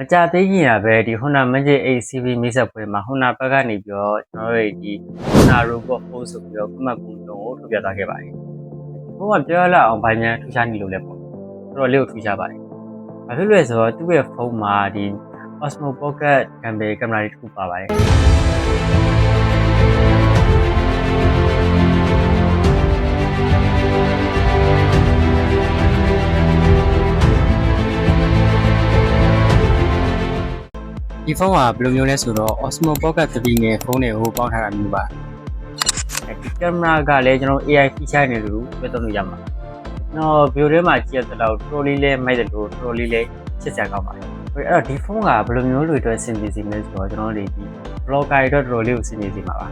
မကြသေးခင်ရပဲဒီ Honda Magic 8 CV မိတ်ဆက်ပွဲမှာ Honda ဘက်ကနေပြီးတော့ကျွန်တော်တို့ဒီ Honda Robot Force ဆိုပြီးတော့ကမှတ်ပုံတုံးကိုထုတ်ပြသွားခဲ့ပါတယ်။ဘုံကပြောရလောက်အောင်ဘာညာထူးခြားနေလို့လဲပေါ့။တော်တော်လေးကိုထူးခြားပါတယ်။ဘာဖြစ်လို့လဲဆိုတော့သူ့ရဲ့ဖုန်းမှာဒီ Osmo Pocket Camera ကင်မရာလေးတစ်ခုပါပါတယ်။ ဒီဖုန်းကဘယ်လိုမျိုးလဲဆိုတော့ Osmo Pocket 3နဲ့ဖုန်းတွေကိုပေါင်းထားတာမျိုးပါအဲဒီကင်မရာကလည်းကျွန်တော် AI feature နဲ့လို့ပြောသုံးလို့ရမှာကျွန်တော် view ထဲမှာကြည့်ရတဲ့လောက်တော်လေးလေးမိုက်တယ်လို့တော်လေးလေးချစ်စရာကောင်းပါတယ်အဲ့တော့ဒီဖုန်းကဘယ်လိုမျိုးတွေအတွက်အဆင်ပြေစေမလဲဆိုတော့ကျွန်တော်တို့ဒီ blogger တွေတော့တော်တော်လေးကိုအဆင်ပြေစေမှာပါ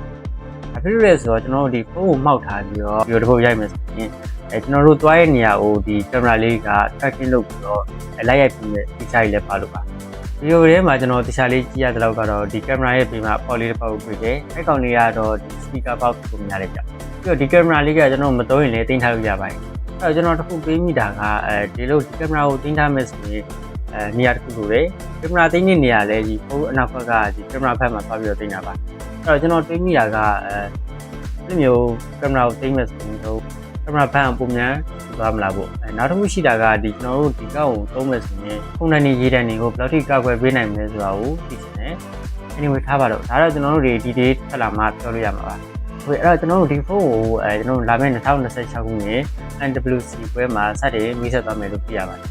အဖြစ်လို့လဲဆိုတော့ကျွန်တော်တို့ဒီဖုန်းကိုမှောက်ထားပြီးတော့ video တစ်ပုတ်ရိုက်မယ်ဆိုရင်အဲကျွန်တော်တို့သွားရဲ့နေရာကိုဒီကင်မရာလေးက tracking လုပ်ပြီးတော့လိုက်ရိုက်ပြီးတဲ့ feature တွေလည်းပါလို့ပါ ဗီဒီယိုထဲမှာကျွန်တော်တခြားလေးကြည့်ရတဲ့လောက်ကတော့ဒီကင်မရာရဲ့ဘေးမှာပေါ်လေးတစ်ပေါက်တွေ့တယ်။အဲ့ကောင်လေးကတော့ဒီ speaker box ကိုမြင်ရတယ်ကြ။ပြီးတော့ဒီကင်မရာလေးကကျွန်တော်မသုံးရင်လည်းတင်ထားလို့ရပါတယ်။အဲ့တော့ကျွန်တော်တစ်ခုပေးမိတာကအဲဒီလိုဒီကင်မရာကိုတင်ထားမယ်ဆိုရင်အဲနေရာတစ်ခုလိုတယ်။ကင်မရာတင်တဲ့နေရာလည်းဒီဖုန်းအနောက်ဘက်ကဒီကင်မရာဘက်မှာသွားပြီးတော့တင်တာပါ။အဲ့တော့ကျွန်တော်တွေးမိတာကအဲဒီလိုမျိုးကင်မရာကိုတင်မယ်ဆိုရင်တော့ကင်မရာဘက်အပုံမြန် သွားမလားပေါ့အဲနောက်တစ်ခုရှိတာကဒီကျွန်တော်တို့ဒီကောက်ကိုသုံးမယ်ဆိုရင်ဖုန်းနဲ့ရေးတဲ့နေကိုဘယ်လောက်ထိကောက်ွယ်ပေးနိုင်မလဲဆိုတာကိုသိချင်တယ် anyway ထားပါတော့ဒါတော့ကျွန်တော်တို့တွေဒီ day ထက်လာမှပြောလို့ရမှာပါဟုတ်အဲ့တော့ကျွန်တော်တို့ဒီဖုန်းကိုအဲကျွန်တော်တို့လာမယ့်2026ခုနှစ် NWC ပွဲမှာစတင်မိတ်ဆက်သွားမယ်လို့ပြရပါတယ်